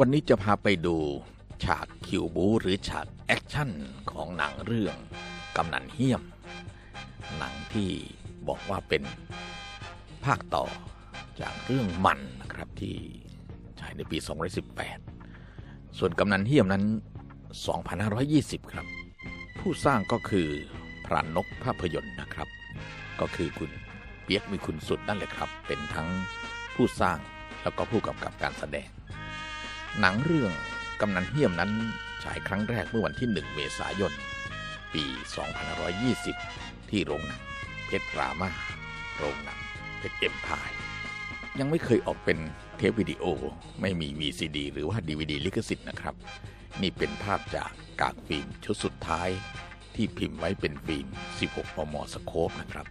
วันนี้จะพาไปดูฉากคิวบูหรือฉากแอคชั่นของหนังเรื่องกำนันเฮี้ยม หนังที่บอกว่าเป็นภาคต่อจากเรื่องมันนะครับที่ฉายในปี 2018 ส่วนกำนันเฮี้ยมนั้น 2520 ครับ ผู้สร้างก็คือพรานนกภาพยนตร์นะครับ ก็คือคุณเปียกมีคุณสุดนั่นแหละครับ เป็นทั้งผู้สร้างแล้วก็ผู้กำกับการแสดง หนังเรื่องกำนันเฮี้ยมนั้นฉายครั้งแรกเมื่อวันที่ 1 เมษายน ปี 2520 ที่โรงหนังเพชรรามาโรงหนังเพชรเอ็มพาย ยังไม่เคยออกเป็นเทปวิดีโอไม่มี VCD หรือว่า DVD ลิขสิทธิ์นะครับ นี่เป็นภาพจากกากฟิล์มชุดสุดท้ายที่พิมพ์ไว้เป็นฟิล์ม 16 มม สโคปนะครับ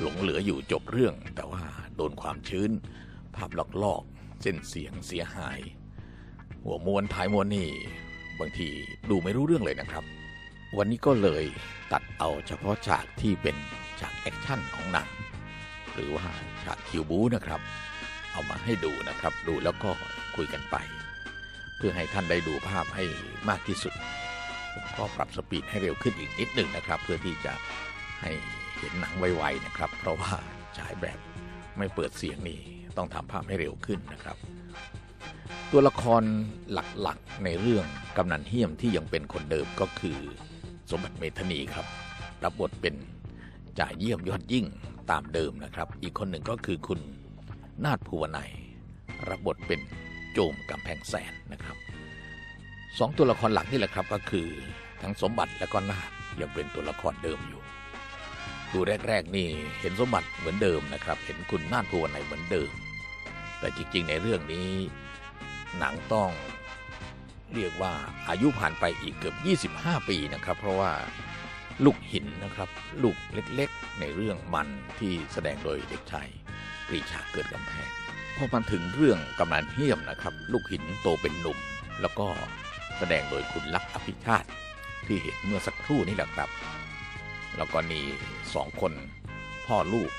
หลงเหลืออยู่จบเรื่องแต่ว่าโดนความชื้น ภาพลอกๆ เส้นเสียงเสียหาย หัวมวนท้ายมวนนี่ บางทีดูไม่รู้เรื่องเลยนะครับ วันนี้ก็เลยตัดเอาเฉพาะฉากที่เป็นฉากแอคชั่นของหนังหรือว่าฉากคิวบูนะครับ เอามาให้ดูนะครับ ดูแล้วก็คุยกันไป เพื่อให้ท่านได้ดูภาพให้มากที่สุดผมก็ปรับสปีดให้เร็วขึ้นอีกนิดหนึ่งนะครับ เพื่อที่จะให้เห็นหนังไวๆนะครับ เพราะว่าฉายแบบไม่เปิดเสียงนี่ต้องทำภาพให้เร็วขึ้นนะครับ ตัวละครหลักๆในเรื่องกำนันเฮี้ยมที่ยังเป็นคนเดิมก็คือ สมบัติเมธานีครับ รับบทเป็นจ่าเยี่ยมยอดยิ่งตามเดิมนะครับ อีกคนหนึ่งก็คือคุณนาฏภูวนัยรับบทเป็นโจมกำแพงแสนนะครับสองตัวละครหลักนี่แหละครับก็คือ ทั้งสมบัติและก็นาฏยังเป็นตัวละครเดิมอยู่ ดูแรกๆนี่เห็นสมบัติเหมือนเดิมนะครับ เห็นคุณนาฏภูวนัยเหมือนเดิม แต่จริงๆ ในเรื่องนี้ หนังต้อง เรียกว่าอายุผ่านไปอีกเกือบ 25 ปีนะครับ เพราะว่าลูกหินนะครับ ลูกเล็กๆในเรื่องมันที่แสดงโดยเด็กชายปรีชาเกิดกำแพงพอมาถึงเรื่องกำนันเฮี้ยมนะครับ ลูกหินโตเป็นหนุ่ม แล้วก็แสดงโดยคุณลักษณ์อภิชาติที่เห็นเมื่อสักครู่นี้แหละครับ แล้วก็นี่สองคนพ่อลูก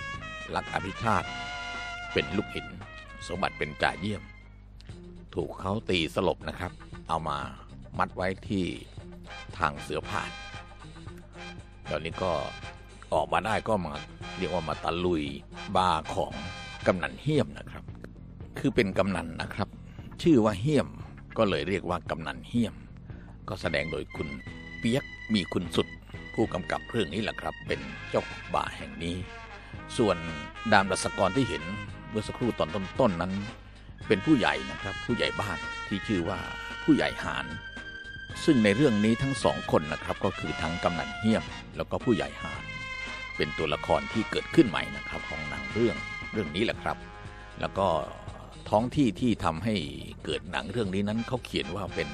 ลักษณ์อภิชาติ เป็นลูกหิน สมบัติเป็นจ่าเยี่ยม ถูกเขาตีสลบนะครับ เอามามัดไว้ที่ทางเสือผ่านตอนนี้ก็ออกมาได้ก็มาเรียกว่ามาตะลุยบาร์ของกำนันเฮี้ยมนะครับ คือเป็นกำนันนะครับ ชื่อว่าเฮี้ยมก็เลยเรียกว่ากำนันเฮี้ยม ก็แสดงโดยคุณเปียกมีคุณสุด ผู้กำกับเรื่องนี้แหละครับ เป็นเจ้าของบาร์แห่งนี้ ส่วนดามรัศกรที่เห็นเมื่อสักครู่ตอนต้นๆนั้น เป็นผู้ใหญ่นะครับ ผู้ใหญ่บ้านที่ชื่อว่าผู้ใหญ่หานซึ่งในเรื่องนี้ทั้งสองคนนะครับ ก็คือทั้งกำนันเฮี้ยม แล้วก็ผู้ใหญ่หานเป็นตัวละครที่เกิดขึ้นใหม่นะครับของหนังเรื่องเรื่องนี้แหละครับ แล้วก็ท้องที่ที่ทำให้เกิดหนังเรื่องนี้นั้นเขาเขียนว่าเป็น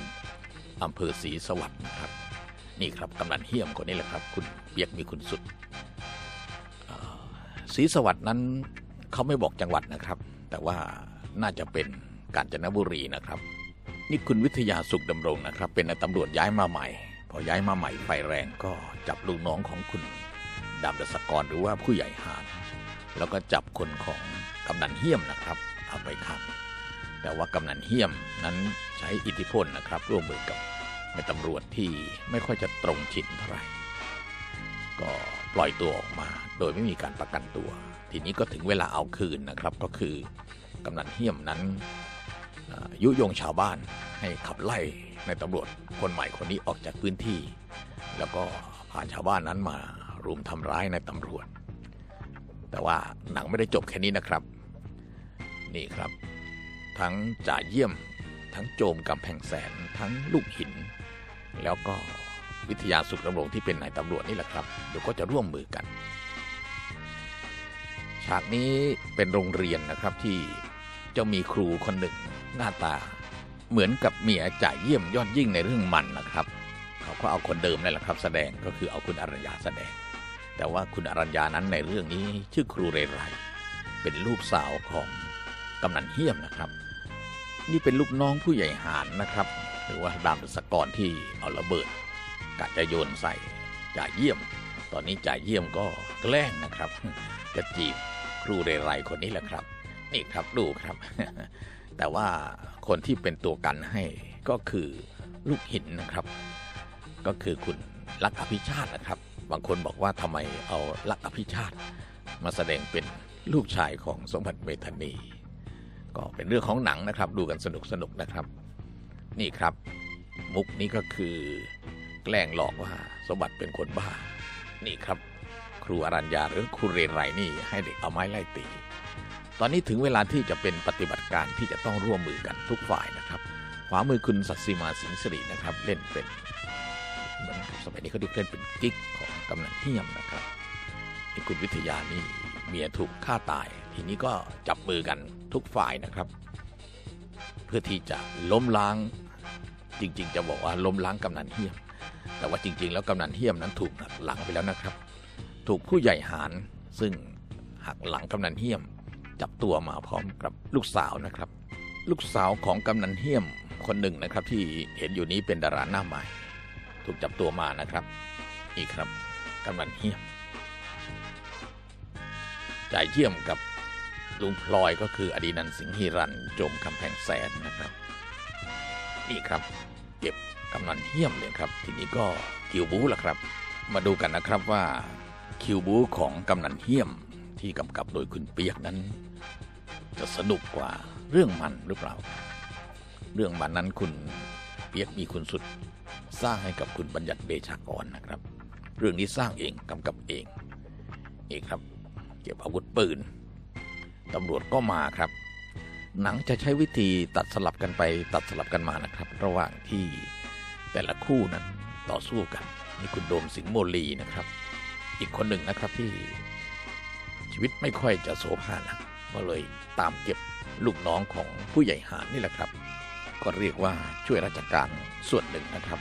อำเภอศรีสวัสดิ์นะครับ นี่ครับกำนันเฮี้ยมคนนี้แหละครับ คุณเปียกมีคุณสุดศรีสวัสดิ์นั้นเขาไม่บอกจังหวัดนะครับ แต่ว่า น่าจะเป็นกาญจนบุรีนะครับ นี่คุณวิทยาสุขดำรงนะครับ เป็นนายตำรวจย้ายมาใหม่ พอย้ายมาใหม่ไฟแรงก็จับลูกน้องของคุณดำรศกรหรือว่าผู้ใหญ่หานแล้วก็จับคนของกำนันเฮี้ยมนะครับเอาไปขังแต่ว่ากำนันเฮี้ยมนั้นใช้อิทธิพลนะครับ ร่วมมือกับในตำรวจที่ไม่ค่อยจะตรงฉินเท่าไหร่ก็ปล่อยตัวออกมา โดยไม่มีการประกันตัว ทีนี้ก็ถึงเวลาเอาคืนนะครับ ก็คือ กำนันเฮี้ยมนั้นยุยงชาวบ้านให้ขับไล่ในตำรวจคนใหม่คนนี้ออกจากพื้นที่ แล้วก็พาชาวบ้านนั้นมารุมทำร้ายในตำรวจ แต่ว่าหนังไม่ได้จบแค่นี้นะครับ นี่ครับ ทั้งจ่าเยี่ยม ทั้งโจมกำแพงแสน ทั้งลูกหิน แล้วก็วิทยาสุขดำรงที่เป็นนายตำรวจนี่แหละครับเดี๋ยวก็จะร่วมมือกัน ฉากนี้เป็นโรงเรียนนะครับที่ จะมีครูคนหนึ่งหน้าตา เหมือนกับเมียจ่ายเยี่ยมยอดยิ่งในเรื่องมันนะครับ เขาก็เอาคนเดิมนั่นแหละครับ แสดงก็คือเอาคุณอรัญญาแสดง แต่ว่าคุณอรัญญานั้นในเรื่องนี้ชื่อครูเรไรเป็นลูกสาวของกำนันเฮี้ยมนะครับ นี่เป็นลูกน้องผู้ใหญ่หานนะครับ หรือว่าดามสกรที่เอาระเบิดกะจะโยนใส่จ่าเยี่ยม ตอนนี้จ่าเยี่ยมก็แกล้งนะครับ จะจีบครูเรไรคนนี้แหละครับ นี่ครับดูครับ แต่ว่าคนที่เป็นตัวกันให้ก็คือลูกหินนะครับ ก็คือคุณลักอภิชาตินะครับ บางคนบอกว่าทำไมเอาลักอภิชาติ มาแสดงเป็นลูกชายของสมบัติเมธานี ก็เป็นเรื่องของหนังนะครับ ดูกันสนุกสนุกนะครับ นี่ครับ มุกนี้ก็คือ แกล้งหลอกว่าสมบัติเป็นคนบ้า นี่ครับ ครูอรัญญาหรือครูเรนไรนี่ให้เด็กเอาไม้ไล่ตี ตอนนี้ถึงเวลาที่จะเป็นปฏิบัติการที่จะต้องร่วมมือกันทุกฝ่ายนะครับ ขวามือคุณสัตสีมาสิงสิรินะครับ เล่นเป็นเหมือนกับสมัยนี้เขาเรียกเล่นเป็นกิ๊กของกำนันเฮียมนะครับนี่คุณวิทยานี่เมียถูกฆ่าตาย ทีนี้ก็จับมือกันทุกฝ่ายนะครับ เพื่อที่จะล้มล้างจริง ๆ จะบอกว่าล้มล้างกำนันเฮียม แต่ว่าจริง ๆ แล้วกำนันเฮียมนั้นถูกหักหลังไปแล้วนะครับ ถูกผู้ใหญ่หารซึ่งหักหลังกำนันเฮียม จับตัวมาพร้อมกับลูกสาวนะครับ ลูกสาวของกำนันเฮียมคนหนึ่งนะครับ ที่เห็นอยู่นี้เป็นดาราหน้าใหม่ ถูกจับตัวมานะครับ นี่ครับกำนันเฮียมจ่ายเยี่ยมกับลุงพลอยก็คืออดีนันสิงหิรันโจมกำแพงแสนนะครับ นี่ครับ เก็บกำนันเฮียมเลยครับ ทีนี้ก็คิวบูล่ะครับ มาดูกันนะครับว่าคิวบูของกำนันเฮียม ที่กำกับโดยคุณเปียกนั้น จะสนุกกว่าเรื่องมันหรือเปล่า เรื่องมันนั้นคุณเปียกมีคุณสุด สร้างให้กับคุณบัญญัติเดชากรนะครับ เรื่องนี้สร้างเองกำกับเองนี่ครับ เก็บอาวุธปืนตำรวจก็มาครับ หนังจะใช้วิธีตัดสลับกันไปตัดสลับกันมานะครับ ระหว่างที่แต่ละคู่นั้นต่อสู้กันนี่คุณโดมสิงห์โมลีนะครับ อีกคนหนึ่งนะครับที่ ชีวิตไม่ค่อยจะโสภานะก็เลยตามเก็บลูกน้องของผู้ใหญ่หานี่แหละครับ ก็เรียกว่าช่วยราชการส่วนหนึ่งนะครับ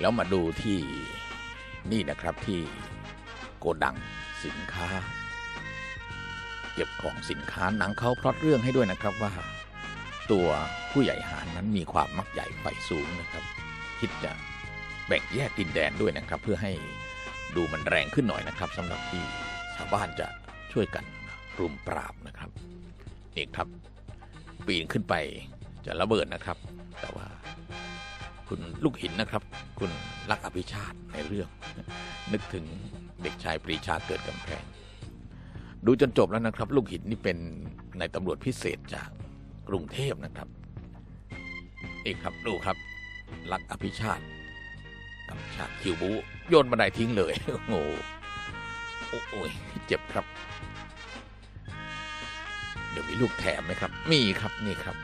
แล้วมาดูที่นี่นะครับที่โกดังสินค้า เก็บของสินค้าหนังเขาพลอตเรื่องให้ด้วยนะครับว่า ตัวผู้ใหญ่หานั้นมีความมักใหญ่ไฟสูงนะครับ คิดจะแบ่งแยกดินแดนด้วยนะครับ เพื่อให้ดูมันแรงขึ้นหน่อยนะครับสำหรับที่ ชาวบ้านจะช่วยกันรุมปราบนะครับนี่ครับปีนขึ้นไปจะระเบิดนะครับ แต่ว่าคุณลูกหินนะครับ คุณลักอภิชาติในเรื่อง นึกถึงเด็กชายปรีชาเกิดกำแพง ดูจนจบแล้วนะครับ ลูกหินนี่เป็นในตำรวจพิเศษจากกรุงเทพนะครับนี่ครับดูครับลักอภิชาติกับฉากคิวบูโยนบันไดทิ้งเลยโอ้ โหโอ้ยเจ็บครับ เดี๋ยวมีลูกแถมไหมครับ มีครับนี่ครับ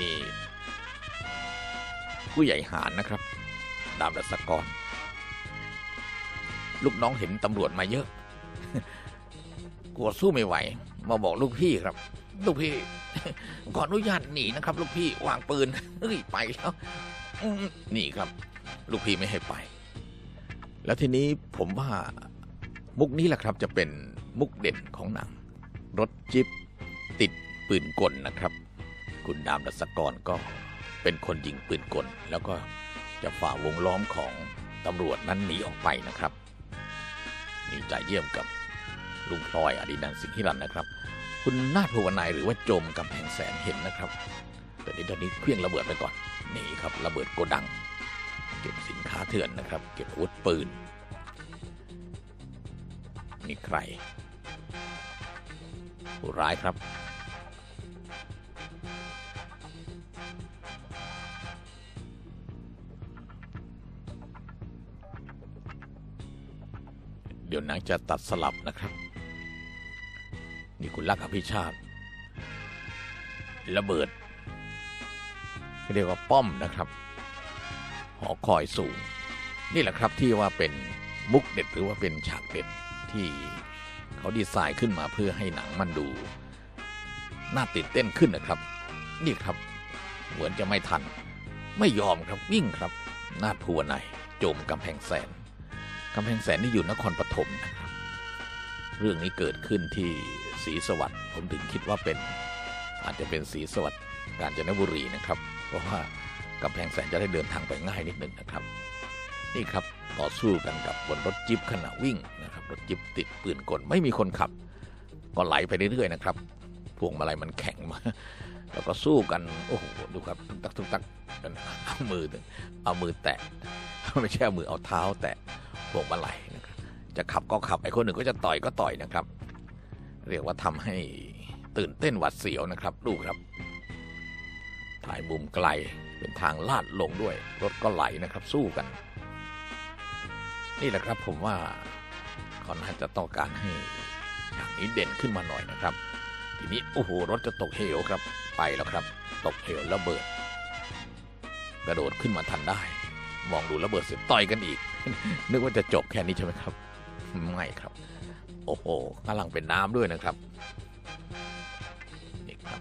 นี่ ผู้ใหญ่หารนะครับ ดามรัศกร ลูกน้องเห็นตำรวจมาเยอะ กลัวสู้ไม่ไหว มาบอกลูกพี่ครับ ลูกพี่ ขออนุญาตหนีนะครับ ลูกพี่วางปืนเฮ้ยไปแล้วนี่ครับ ลูกพี่ไม่ให้ไป แล้วทีนี้ผมว่ามุกนี้แหละครับจะเป็นมุกเด่นของหนัง รถจิ๊บติดปืนกลนะครับ คุณดามรัศกรก็เป็นคนยิงปืนกล แล้วก็จะฝ่าวงล้อมของตำรวจนั้นหนีออกไปนะครับนี่จ่ายเยี่ยมกับลุงพลอยอดีนันสิงหิรันนะครับ คุณนาถภวนัยหรือว่าโจมกำแพงแสนเห็นนะครับแต่นี้ตอนนี้เครื่องระเบิดไปก่อนนี่ครับระเบิดโกดัง เก็บสินค้าเถื่อนนะครับ เก็บอาวุธปืนนี่ใครผู้ร้ายครับ เดี๋ยวหนังจะตัดสลับนะครับนี่คุณลักอภิชาติระเบิดเรียกว่าป้อมนะครับ หอคอยสูง นี่แหละครับที่ว่าเป็นมุกเด็ดหรือว่าเป็นฉากเด็ดที่เขาดีไซน์ขึ้นมาเพื่อให้หนังมันดู น่าตื่นเต้นขึ้นนะครับ นี่ครับ เหมือนจะไม่ทัน ไม่ยอมครับวิ่งครับนาดภูวนัยโจมกำแพงแสนกำแพงแสนนี่อยู่นครปฐมนะครับ เรื่องนี้เกิดขึ้นที่ศรีสวัสดิ์ผมถึงคิดว่าเป็น อาจจะเป็นศรีสวัสดิ์กาญจนบุรีนะครับ เพราะว่า กำแพงแสนจะได้เดินทางไปง่ายนิดหนึ่งนะครับ นี่ครับต่อสู้กันกับบนรถจิ๊บขณะวิ่งนะครับรถจิ๊บติดปืนกลไม่มีคนขับ ก็ไหลไปเรื่อยๆนะครับพวงมาลัยมันแข็งมาแล้วก็สู้กันโอ้โหดูครับทุกตักทุกตักกันเอามือเอามือแตะไม่ใช่เอามือเอาเท้าแตะพวงมาลัยนะครับจะขับก็ขับไอ้คนหนึ่งก็จะต่อยก็ต่อยนะครับ เรียกว่าทำให้ตื่นเต้นหวัดเสียวนะครับดูครับ ถ่ายมุมไกลเป็นทางลาดลงด้วย รถก็ไหลนะครับสู้กัน นี่แหละครับผมว่าเขาน่าจะต้องการให้อย่างนี้เด่นขึ้นมาหน่อยนะครับ ทีนี้โอ้โหรถจะตกเหวครับ ไปแล้วครับ ตกเหวระเบิด กระโดดขึ้นมาทันได้ มองดูระเบิดเสร็จต่อยกันอีก นึกว่าจะจบแค่นี้ใช่ไหมครับ ไม่ครับ โอ้โหกำลังเป็นน้ำด้วยนะครับนี่ครับ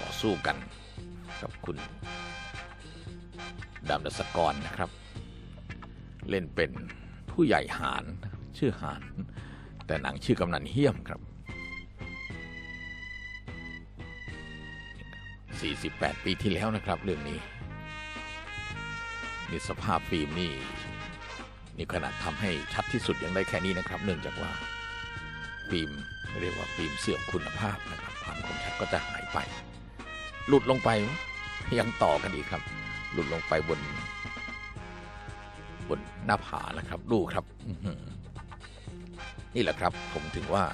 ต่อสู้กัน กับคุณดำดศกรนะครับ เล่นเป็นผู้ใหญ่หานชื่อหานแต่หนังชื่อกำนันเฮี้ยมครับ 48 ปีที่แล้วนะครับ เรื่องนี้นี่สภาพฟิล์มนี่นี่ขนาดทำให้ชัดที่สุดยังได้แค่นี้นะครับ เนื่องจากว่าฟิล์มเรียกว่าฟิล์มเสื่อมคุณภาพนะครับความคมชัดก็จะหายไป หลุดลงไป ยังต่อกันอีกครับ หลุดลงไปบน บนหน้าผานะครับ ดูครับนี่แหละครับ ผมถึงว่า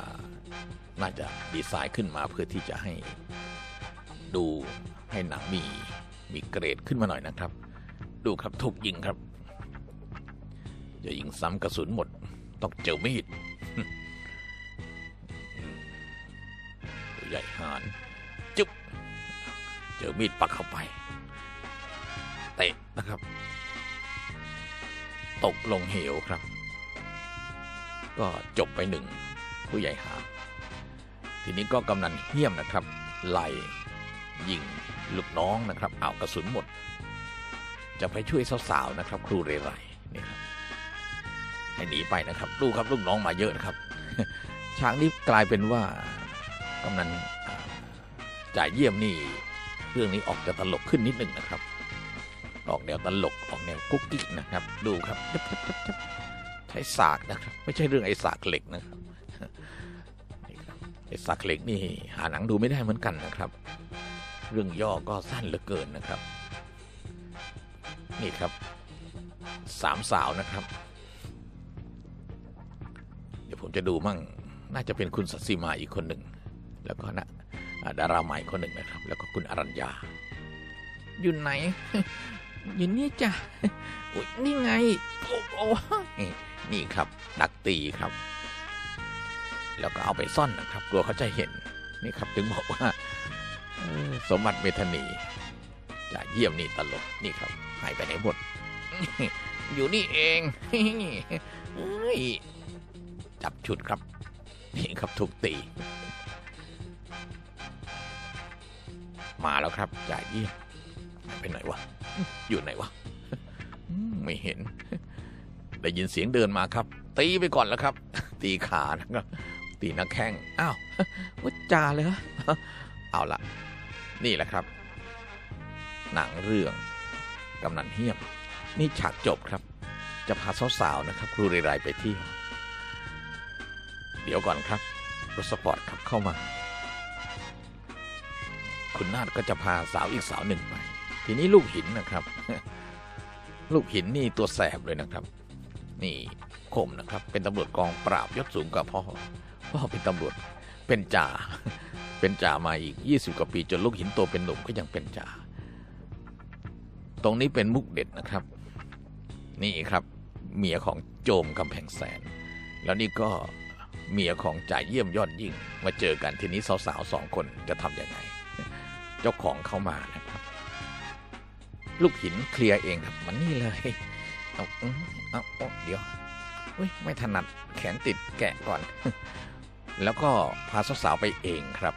น่าจะดีไซน์ขึ้นมาเพื่อที่จะให้ดูให้หนังมีมีเกรดขึ้นมาหน่อยนะครับ ดูครับถูกยิงครับจะยิงซ้ำกระสุนหมด ต้องเจอมีดใหญ่หาน จอมีดปักเข้าไป เตะนะครับ ตกลงเหวครับ ก็จบไปหนึ่งผู้ใหญ่หา ทีนี้ก็กำนันเฮี้ยมนะครับ ไล่ยิงลูกน้องนะครับเอากระสุนหมด จะไปช่วยสาวๆนะครับ ครูเรไรนี่ครับให้หนีไปนะครับดูกครับลูกน้องมาเยอะนะครับฉากนี้กลายเป็นว่ากำนันจ่ายเยี่ยมนี่ เรื่องนี้ออกจะตลกขึ้นนิดหนึ่งนะครับ ออกแนวตลกออกแนวกุ๊กกิ๊กนะครับ ดูครับจับจับจับใช้สากนะครับ ไม่ใช่เรื่องไอ้สากเหล็กนะครับไอ้สากเหล็กนี่หาหนังดูไม่ได้เหมือนกันนะครับ เรื่องย่อก็สั้นเหลือเกินนะครับ นี่ครับสามสาวนะครับ เดี๋ยวผมจะดูมั่ง น่าจะเป็นคุณสัตสีมาอีกคนหนึ่ง แล้วก็นะ ดาราใหม่คนหนึ่งนะครับ แล้วก็คุณอรัญญา อยู่ไหน อยู่นี่จ้ะอุ๊ยนี่ไง โอ้โหนี่ครับ ดักตีครับ แล้วก็เอาไปซ่อนนะครับ กลัวเขาจะเห็น นี่ครับ ถึงบอกว่าเออสมบัติเมธานีจะเยี่ยมนี่ตลก นี่ครับ หายไปไหนหมด อยู่นี่เองเอ้ยจับชุดครับ นี่ครับถูกตี มาแล้วครับจ่ายเยี่ยมไปไหนวะ อยู่ไหนวะ ไม่เห็น ได้ยินเสียงเดินมาครับ ตีไปก่อนแล้วครับ ตีขานะครับ ตีนักแข้ง อ้าวว่าจ่าเลยเหรอเอาละนี่แหละครับ หนังเรื่องกำนันเฮี้ยม นี่ฉากจบครับ จะพาสาวๆนะครับ ครูเรไรไปเที่ยวเดี๋ยวก่อนครับรถสปอร์ตขับเข้ามา คุณนาฏก็จะพาสาวอีกสาวหนึ่งไป ทีนี้ลูกหินนะครับ ลูกหินนี่ตัวแสบเลยนะครับ นี่คมนะครับ เป็นตำรวจกองปราบยศสูงกว่าพ่อพ่อเป็นตำรวจเป็นจ่าเป็นจ่ามาอีก 20 กว่าปีจนลูกหินโตเป็นหนุ่มก็ยังเป็นจ่าตรงนี้เป็นมุกเด็ดนะครับ นี่ครับเมียของโจมกำแพงแสน แล้วนี่ก็เมียของจ่ายเยี่ยมยอดยิ่ง มาเจอกันทีนี้สาวๆสองคนจะทำยังไง เจ้าของเข้ามานะครับ ลูกหินเคลียร์เองครับมันนี่เลยเอาอื้อเอาเอาเดี๋ยวอุ้ยไม่ถนัดแขนติดแกะก่อน แล้วก็พาสาวๆไปเองครับ